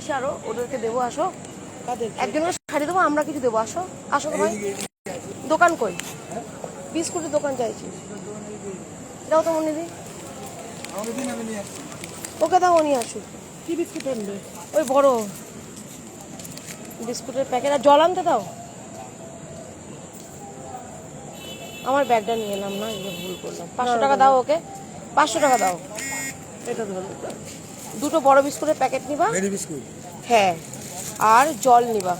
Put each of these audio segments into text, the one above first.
আসি আরও ওদেরকে দেবো আসো। কাদের একজনের শাড়ি দেবো আমরা কিছু দেবো আসো। আসো ভাই দোকান কই? বিস্কুটের দোকান চাইছি। দাও তো মনে দি আমাকে দিন আমি নিয়ে আসছি। ওকে দাও নিয়ে আসুক। কি বিস্কুট আনবে? ওই বড় বিস্কুটের প্যাকেট। আর জল আনতে দাও। আমার ব্যাগটা নিয়ে এলাম না ভুল করলাম। পাঁচশো টাকা দাও ওকে। পাঁচশো টাকা দাও। এটা ধরো। দুটো বড় বিস্কুটের প্যাকেট নিবা। বিস্কুট? হ্যাঁ। আর জল নিবা।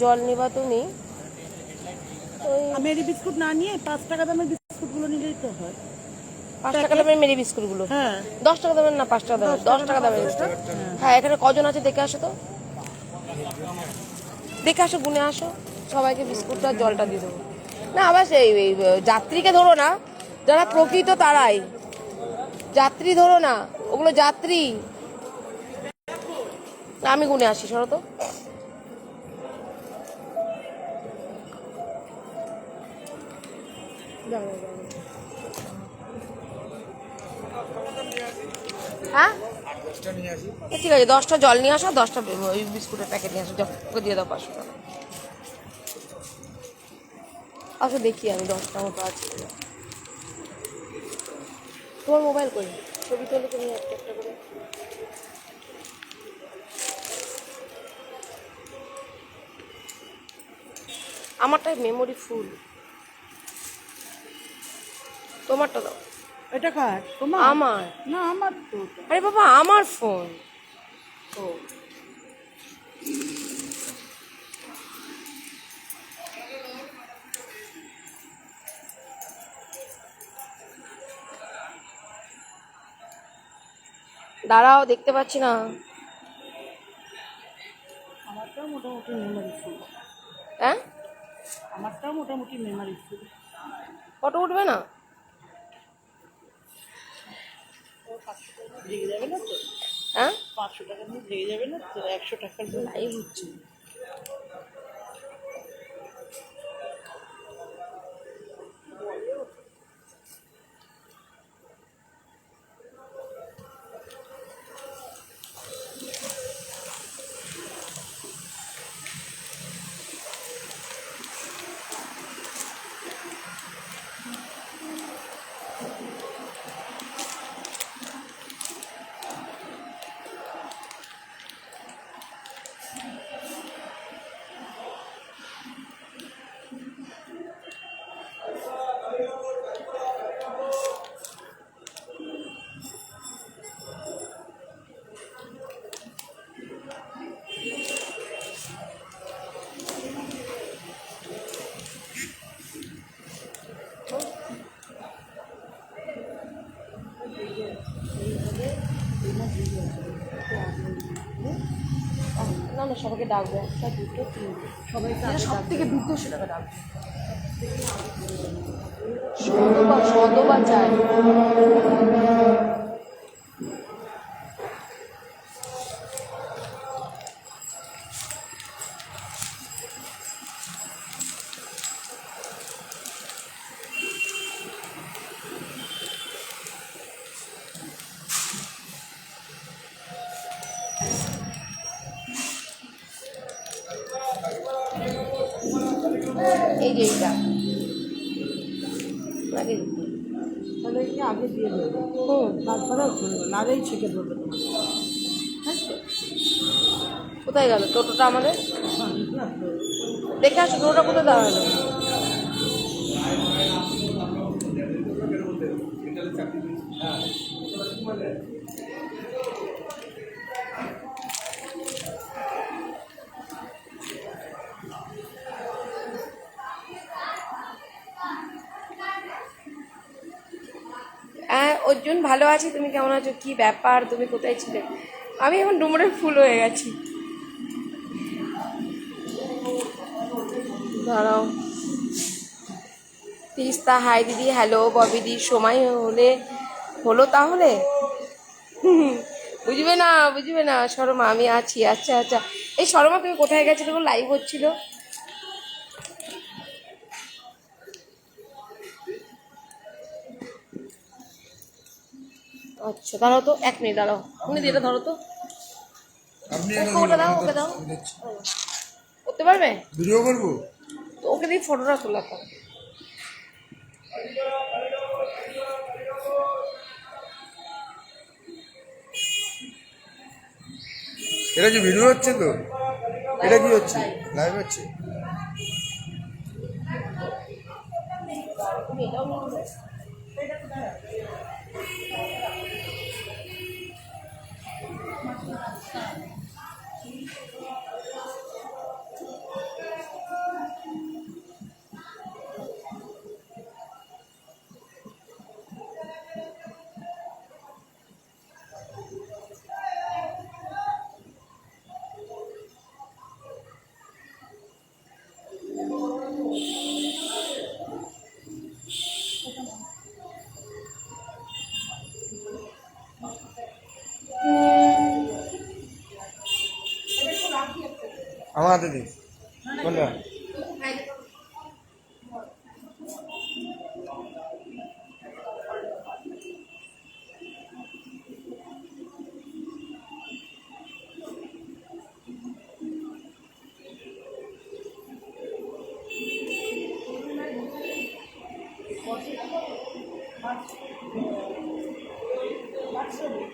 জল নিবা তুমি। মেরি বিস্কুট না নিয়ে পাঁচ টাকা দামের বিস্কুটগুলো নিলেই তো হয়। পাঁচ টাকা দামের মেরি বিস্কুটগুলো? হ্যাঁ। দশ টাকা দামের না পাঁচ টাকা দামের? দশ টাকা দামের বিস্কুট। হ্যাঁ। এখানে কজন আছে দেখে আসো তো। দেখে আসো গুনে আসো। সবাইকে বিস্কুটটা আর জলটা দিয়ে দেবো। না আবার সেই যাত্রীকে ধরো না। যারা প্রকৃত তারাই। যাত্রী ধরো না। ওগুলো যাত্রী। আমি গুনে আসি সরো তো। হ্যাঁ? ঠিক আছে, দশটা জল নিয়ে আসো, দশটা ওই বিস্কুটের প্যাকেট নিয়ে আসো। ওকে দিয়ে দাও, পাঁচশো টাকা। আসো দেখি আমি দশটা মতো আছে তোমার মোবাইল কই? ছবি তোলো তুমি একটা একটা করে। আমারটাই মেমোরি ফুল তোমারটা দাও। এটা কার? তোমার? আমার। না আমার তো আরে বাবা আমার ফোন ও। দাঁড়াও দেখতে পাচ্ছি না। আমারটাও মোটামুটি মেমারি ফুল হ্যাঁ? আমারটাও মোটামুটি মেমারি ফুল ফটো উঠবে না? লেগে যাবে না তো? হ্যাঁ? পাঁচশো টাকা নিয়ে লেগে যাবে না তো? একশো টাকার লাইভ হচ্ছে। না না সবাইকে ডাকবো। একটা দুটো তিনটে। সবাইকে সব থেকে বৃদ্ধ সেটাকে ডাকবো সদবা সদবা চাই। টোটোটা আমাদের। দেখে আসো টোটোটা কোথায় দাঁড়াল হ্যাঁ অর্জুন, ভালো আছি। তুমি কেমন আছো? কি ব্যাপার? তুমি কোথায় ছিলে? আমি এখন ডুমুরের ফুল হয়ে গেছি। দাঁড়াও। তিস্তা হাই দিদি হ্যালো ববিদি সময় হলে হলো তাহলে? বুঝবে না বুঝবে না শর্মা আমি আছি আচ্ছা আচ্ছা। এই শর্মা তুমি কোথায় গেছিলে লাইভ হচ্ছিল। আচ্ছা দাঁড়াও তো এক মিনিট দাঁড়াও। তুমি এটা ধরো তো। আপনি ওটা দাও ওকে দাও। করতে পারবে? ভিডিও করব? ওকে দিয়ে ফটোটা তোলা হয়। এটা কি ভিডিও হচ্ছে তো? এটা কি হচ্ছে? লাইভ হচ্ছে? আমার হাতে দিন কোনটা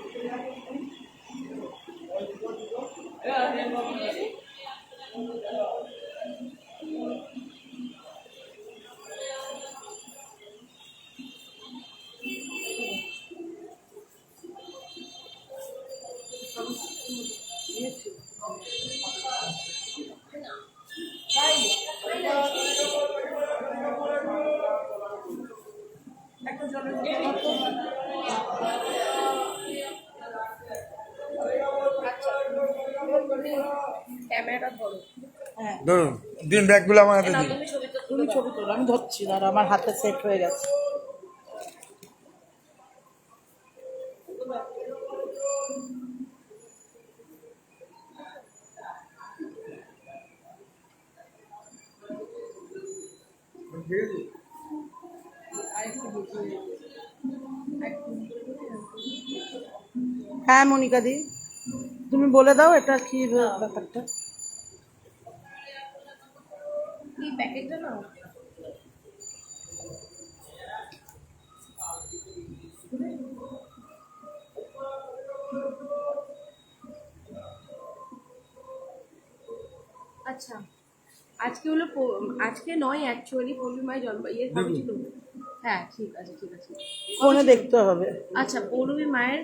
ক্যামেরাটা দিন ব্যাগগুলো আমার হাতে দিন। তুমি ছবি তুমি ছবি তোলো আমি ধরছি দাঁড়া আমার হাতে সেট হয়ে গেছে। হ্যাঁ মনিকা দি। তুমি বলে দাও এটা কি ব্যাপারটা এই প্যাকেটটা না আচ্ছা আজকে নয় অ্যাকচুয়ালি পৌর্ণিমায় জন্ম ইয়ে কবে ছিল। হ্যাঁ ঠিক আছে ঠিক আছে। ফোনে দেখতে হবে। আচ্ছা পৌলমী মায়ের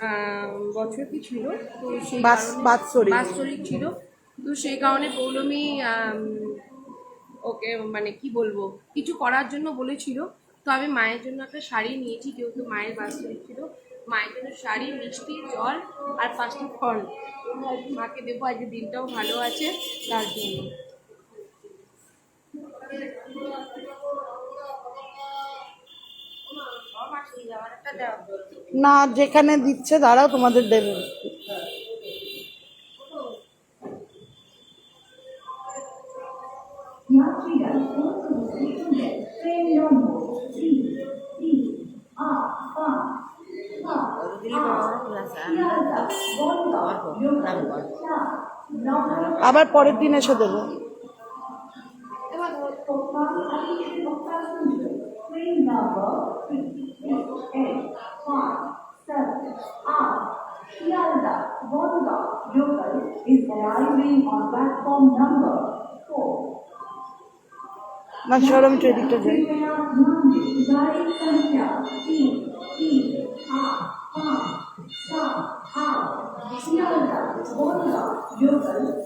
আহ, বছর কি ছিল তো সেই কারণে- বাৎসরিক। ছিল। তো সেই কারণে পৌলমী ওকে মানে কি বলব কিছু করার জন্য বলেছিল। তো আমি মায়ের জন্য একটা শাড়ি নিয়েছি যেহেতু মায়ের বাৎসরিক ছিল। মায়ের জন্য শাড়ি মিষ্টি জল আর পাঁচটা ফল। মাকে দেবো আজকে দিনটাও ভালো আছে তার জন্য। না যেখানে দিচ্ছে দাঁড়াও তোমাদের দেবে। আবার পরের দিন এসে দেবো। platform number four. Başarım çocuklar.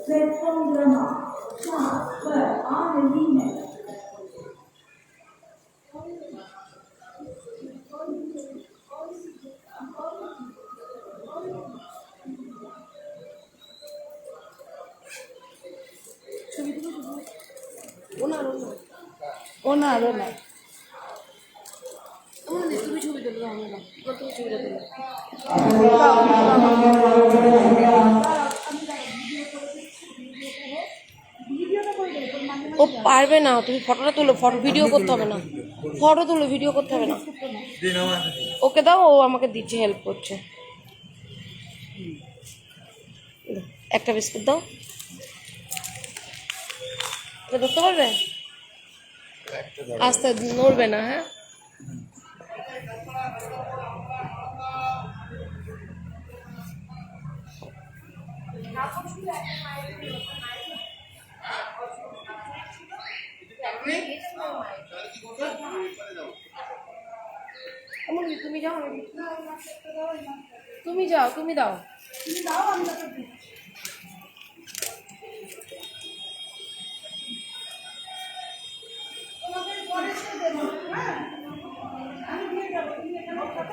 Platform grammar, chart, word, R and D না। আমার না, তুমি ছবি তুলো না তুমি ছবিটা ও পারবে না তুমি ফটোটা তুলো ফটো ভিডিও করতে হবে না। ফটো তুলো ভিডিও করতে হবে না। ওকে দাও ও আমাকে দিচ্ছে হেল্প করছে। একটা বিস্কুট দাও। ধরতে পারবে আস্তে নড়বে না হ্যাঁ অমনি, তুমি যাও আমি তুমি যাও তুমি দাও তুমি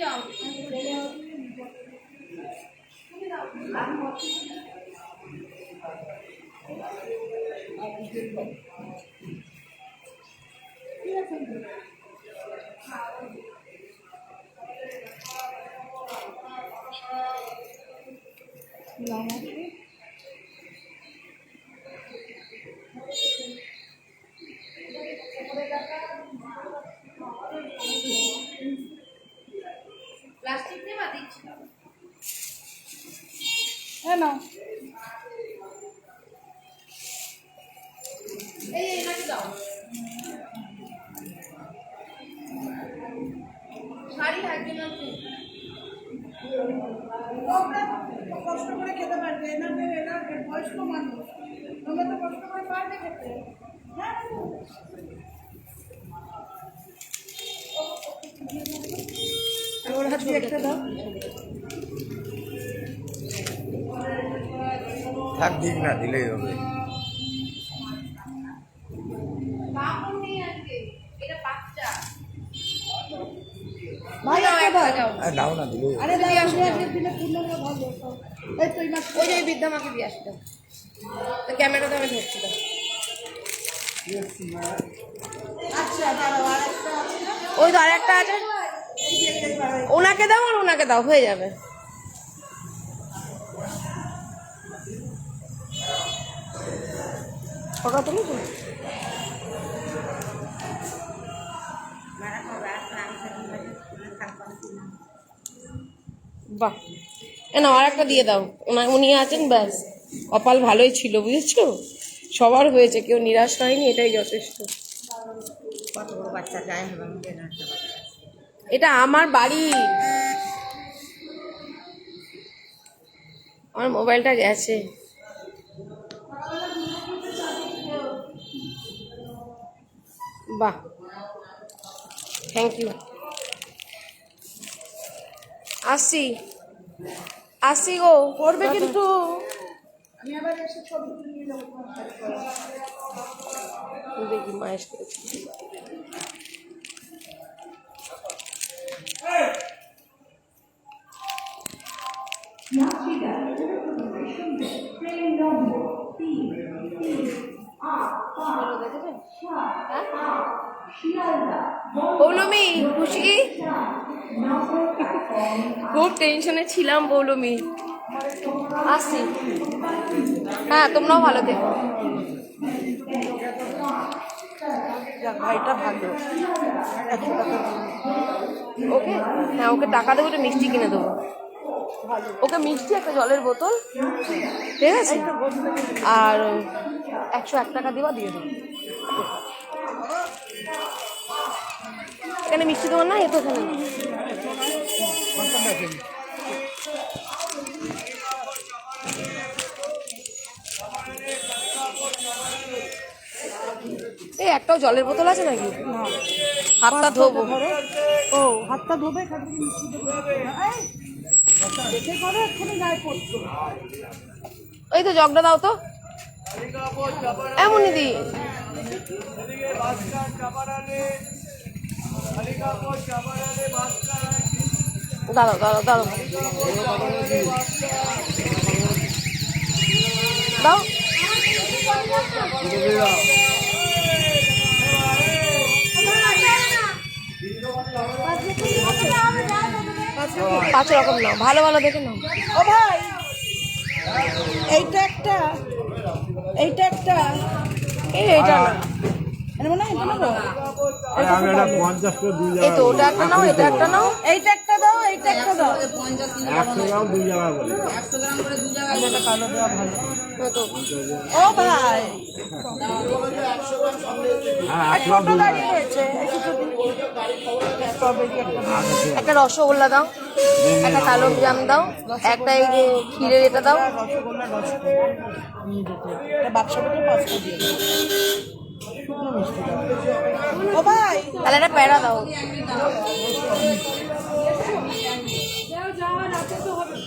যাও প্লাস্টিক দিয়ে একটা দাও। থাক দিক না দিলেই হবে। দাও, দাও দাও। আর দাও না দিলেই আরে দাও তুমি আজকে দিলে পূর্ণিমা ভালো এই তুই মাছ ওই যে ওই বৃদ্ধা মাকে দিয়ে আসতো তো ক্যামেরাতে আমি ধরছি। আচ্ছা দাঁড়াও আর একটা আছে না ওই তো আরেকটা আছে ওনাকে দাও আর ওনাকে দাও, হয়ে যাবে। ফটো তুমি বাহ। না আর একটা দিয়ে দাও। উনি আছেন, ব্যাস। কপাল ভালোই ছিল, বুঝেছ? সবার হয়েছে, কেউ নিরাশ হয়নি, এটাই যথেষ্ট। কত বড় বাচ্চা যায় হবে আমাদের না একটা বাচ্চা এটা আমার বাড়ি। আমার মোবাইলটা গেছে। বাহ। থ্যাংক ইউ আসছি আসছি গো করবে কিন্তু। দেখি মায়ের পৌলমি খুশি? খুব টেনশনে ছিলাম পৌলমি আসছি হ্যাঁ তোমরাও ভালো থেকো। ভাইটা ভালো। ওকে? হ্যাঁ ওকে টাকা দেবো, একটা মিষ্টি কিনে দেবো। ওকে মিষ্টি একটা জলের বোতল। ঠিক আছে? আর একশো এক টাকা দেওয়া দিয়ে দেবো। এখানে মিষ্টি দোকান না? এ তো এখানে। এই একটাও জলের বোতল আছে নাকি? হাতটা ধোবো। ও হাতটা ধোবে এই, তো জগটা দাও তো। এমনই দি দাঁড়াও দাঁড়াও দাঁড়াও। পাঁচ রকম নাও ভালো ভালো দেখে নাও। ও ভাই এইটা একটা এইটা একটা। এই এটা না মনে হয় করে ওটা একটা নাও এটা একটা নাও। এইটা একটা দাও এইটা একটা দাও। একশো গ্রাম দুই জায়গা করে হ্যাঁ একশো গ্রাম ছোট দুই দাঁড়িয়ে রয়েছে এই দুটো দিন। স্ট্রবেরি একটা দাও। একটা রসগোল্লা দাও একটা কালো জাম দাও একটা এই যে ক্ষীরের এটা দাও। রসগোল্লা রসগোল্লা নিয়ে যেতে এটা বাক্সা থেকে পাঁচটা দিয়ে দাও। শুকনো মিষ্টি দাও ও ভাই তাহলে একটা প্যারা দাও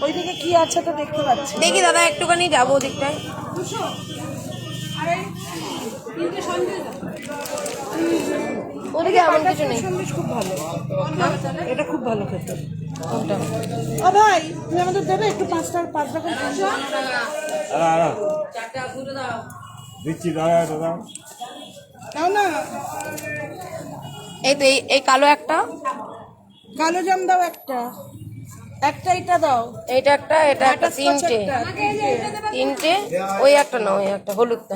ওইদিকে কি আছে তো দেখতে পাচ্ছি। দেখি দাদা একটুখানি যাব ওদিকটায়। ওদিকে এমন কিছু নেই। খুব ভালো। এটা খুব ভালো খেতে। কোনটা? ও ভাই তুমি আমাদের দেবে একটু পাঁচটা পাঁচ রকম দিচ্ছি দাদা দাদা দাও না। এই তো এই এই কালো একটা। কালো জাম দাও একটা। একটা এটা দাও। এইটা একটা এটা একটা তিনটে। তিনটে। ওই একটা না ওই একটা হলুদটা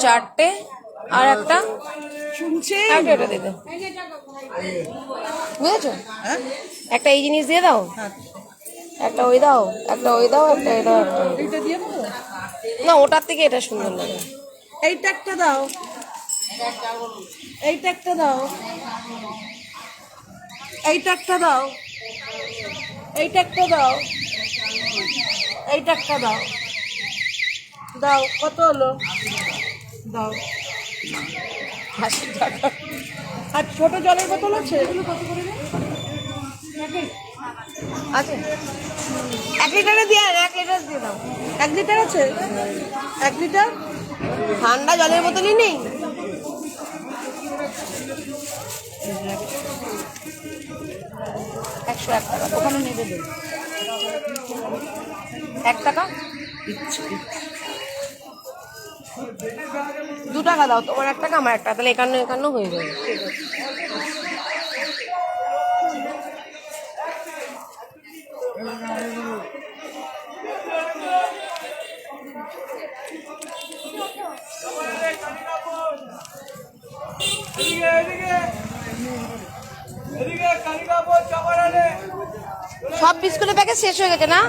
চারটে আর একটা শুনছি? একটা এটা দিয়ে দাও বুঝেছ হ্যাঁ? একটা এই জিনিস দিয়ে দাও? একটা ওই দাও একটা ওই দাও একটা এই দাও একটা ওই দাও। এইটা দিয়ে দেবো? না ওটার থেকে এটা সুন্দর লাগে। এইটা একটা দাও। এইটা একটা দাও। এইটা একটা দাও। এইটা একটা দাও। এইটা একটা দাও। দাও, কত হলো? দাও। আর ছোট জলের বোতল আছে? এগুলো আছে। এক লিটারে দিয়ে, এক লিটার দিয়ে দাও। এক লিটার আছে? এক লিটার? ঠান্ডা জলের বোতলই নেই? একশো এক টাকা। ওখানে নেবে দেবে এক টাকা? দু টাকা দাও তোমার এক টাকা, আমার এক টাকা, তাহলে একান্ন একান্ন হয়ে যাবে। সব বিস্কুটের প্যাকেট শেষ হয়ে গেছে না?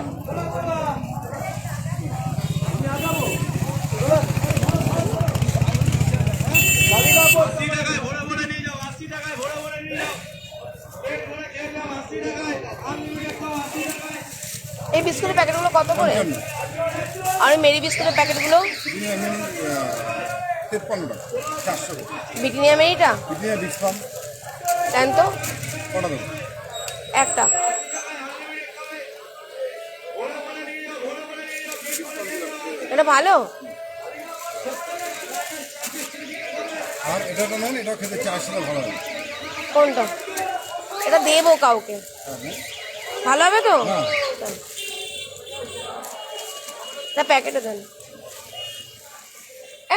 এই বিস্কুটের প্যাকেটগুলো কত করে? আর ওই মেরি বিস্কুটের প্যাকেটগুলো? তেপ্পান্ন টাকা বিটনিয়া মেরিটা দেন তো। কটা দেবো? একটা। ভালো? আর এটা নেন এটাও খেতে ভালো হবে। কোনটা? এটা দেবো কাউকে। ভালো হবে তো? হ্যাঁ। তা প্যাকেটে দেন।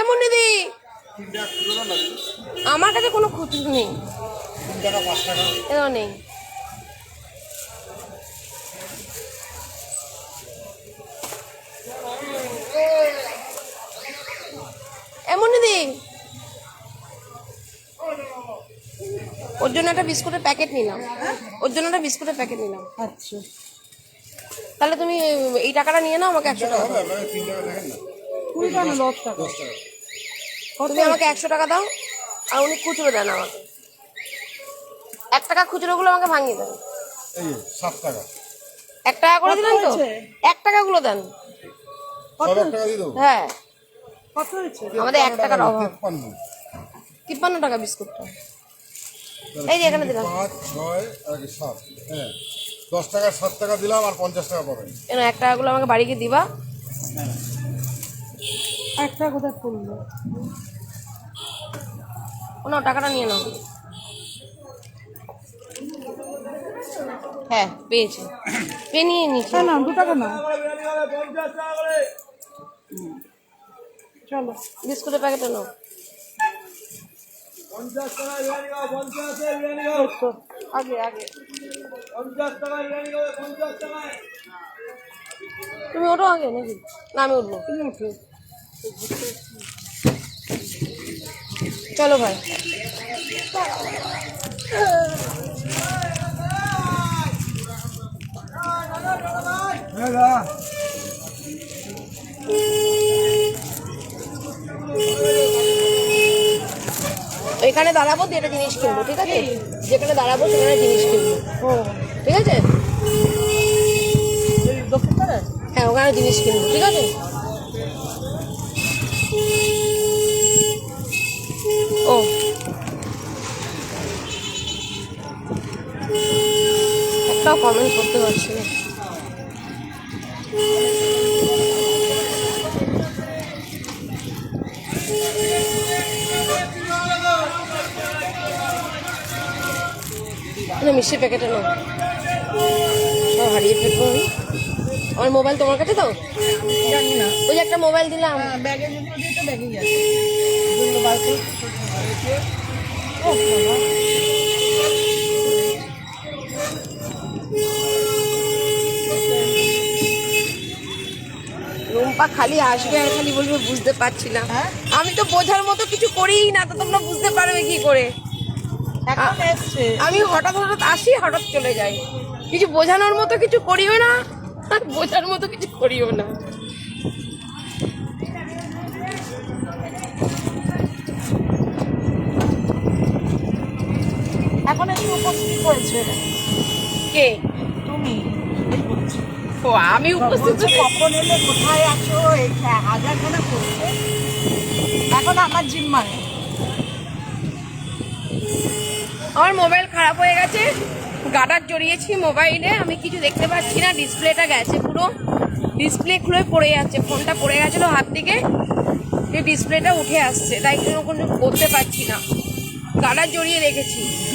এমন দিদি আমার কাছে কোনো খুচরো নেই। এও নেই এমন দিদি ওর জন্য একটা বিস্কুটের প্যাকেট নিলাম। ওর জন্য একটা বিস্কুটের প্যাকেট নিলাম। আচ্ছা। তাহলে তুমি এই টাকাটা নিয়ে নাও আমাকে একশো টাকা টাকা কুড়ি টাকা? না দশ টাকা। তুমি আমাকে একশো টাকা দাও আর উনি খুচরো দেন আমাকে। এক টাকা খুচরোগুলো আমাকে ভাঙিয়ে দেন। সাত টাকা। এক টাকা করে দিলেন তো? এক টাকাগুলো দেন। হ্যাঁ। কত হয়েছে? আমাদের এক টাকার অভাব। তিপ্পান্ন টাকা বিস্কুটটা। এই যে এখানে দিলাম। পাঁচ ছয় আর কি সাত। হ্যাঁ। দশ টাকা সাত টাকা দিলাম আর পঞ্চাশ টাকা পাবেন কেন এক টাকাগুলো আমাকে বাড়ি গিয়ে দিবা? একটা কোথায় পড়ল? ও নাও টাকাটা নিয়ে নাও। হ্যাঁ পেয়েছি। পেয়ে নিয়ে নিচ্ছি না না দু টাকা না। চলো। বিস্কুটের প্যাকেটটা নাও। আগে আগে তুমি ওঠো আগে নাকি না আমি উঠবো তুমি উঠো চলো ভাই এখানে দাঁড়াবো, দিয়ে একটা জিনিস কিনবো, ঠিক আছে? যেখানে দাঁড়াবো, সেখানে জিনিস কিনবো। ঠিক আছে? হ্যাঁ ওখানে জিনিস কিনবো, ঠিক আছে? ও। একটাও কমেন্ট করতে পারছি না। না মিষ্টি প্যাকেটে নাও। সব হারিয়ে ফেলব আমি। আমার মোবাইল তোমার কাছে তো? জানি না। ওই একটা মোবাইল দিলাম। হ্যাঁ, ব্যাগেই আছে। ও রুম্পা খালি আসবে আর খালি বলবে বুঝতে পারছি না। হ্যাঁ? আমি তো বোঝার মতো কিছু করিই না তো তোমরা বুঝতে পারবে কি করে? আমি হঠাৎ হঠাৎ আসি হঠাৎ চলে যাই। কিছু বোঝানোর মতো কিছু করিও না আর বোঝার মতো কিছু করিও না। এখন এসে উপস্থিত হয়েছে। কে? তুমি। ও আমি উপস্থিত কখন এলে কোথায় আছো? এই হাজার খানা করছে। এখন আমার জিম্মায় আমার মোবাইল খারাপ হয়ে গেছে। গাডার জড়িয়েছি মোবাইলে আমি কিছু দেখতে পাচ্ছি না ডিসপ্লেটা গেছে পুরো। ডিসপ্লে খুলে পড়ে যাচ্ছে ফোনটা পড়ে গেছিল হাত থেকে। যে ডিসপ্লেটা উঠে আসছে তাই কোনো কোনো করতে পারছি না। গাডার জড়িয়ে রেখেছি।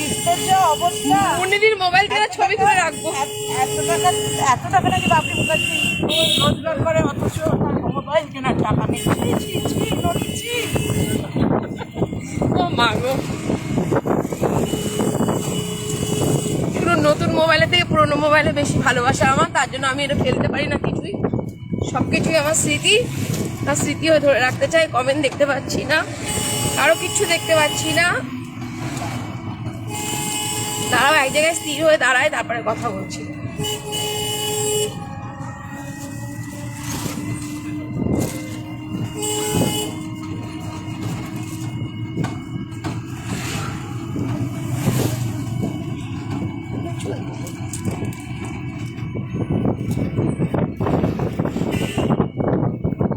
অবস্থা। মোবাইল থেকে ছবি তুলে রাখব। এত- টাকা এত টাকা নাকি বাবলি মুখার্জি রোজগার করে অথচ মোবাইল কেনার টাকা নেই। ও মা গো পুরো নতুন মোবাইলের থেকে পুরোনো মোবাইলে বেশি ভালোবাসা আমার, তার জন্য আমি এটা ফেলতে পারি না কিছুই। সব কিছুই আমার স্মৃতি। আর স্মৃতি হয়ে ধরে রাখতে চাই কমেন্ট দেখতে পাচ্ছি না। কারও কিচ্ছু দেখতে পাচ্ছি না। দাঁড়াও, এক জায়গায় স্থির হয়ে দাঁড়ায়, তারপরে কথা বলছি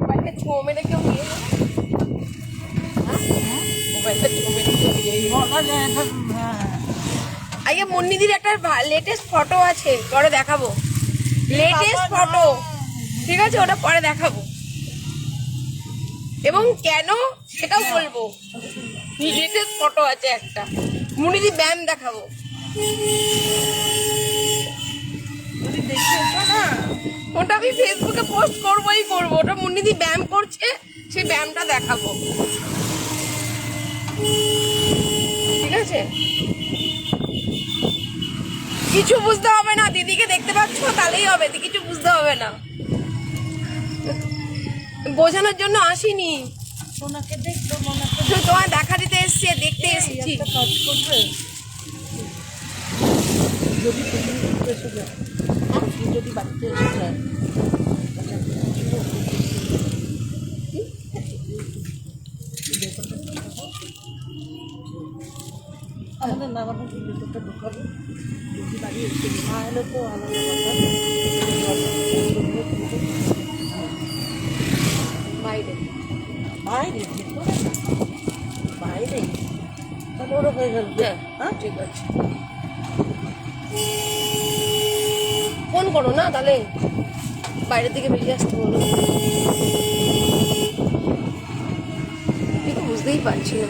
মোবাইলটা ছো মেরে কেউ নিয়ে গেল? হ্যাঁ? মোবাইলটা ছো মেরে কেউ নিয়ে গেল? বলা যায় না, হ্যাঁ। আগে মুন্নিদির একটা লেটেস্ট ফটো আছে পরে দেখাবো। লেটেস্ট ফটো ঠিক আছে ওটা পরে দেখাবো। এবং কেন সেটাও বলব। লেটেস্ট ফটো আছে একটা। মুন্নিদি ব্যায়াম দেখাবো। ওটা আমি ফেসবুকে পোস্ট করবোই করব। ওটা মুন্নিদি ব্যায়াম করছে সেই ব্যায়ামটা দেখাবো। ঠিক আছে? কিছু বুঝতে হবে না। দিদিকে দেখতে পাচ্ছ তাহলেই হবে। কিছু বুঝতে হবে না। বোঝানোর জন্য আসিনি। সোনাকে মোনাকে শুধু দেখা দিতে এসছি দেখতে এসেছি। কাজ করবে? যদি তুমি এসে যায় তুমি যদি বাড়িতে এসে যায় তাহলে বাড়ি এসে তো আলাদা বাইরে। বাইরে ভেতরে বাইরে তাহলে ওরা হয়ে গেল হ্যাঁ হ্যাঁ? ঠিক আছে। ফোন করো না তাহলে। বাইরের দিকে বেরিয়ে আসতে বলো। বুঝতেই পারছি না।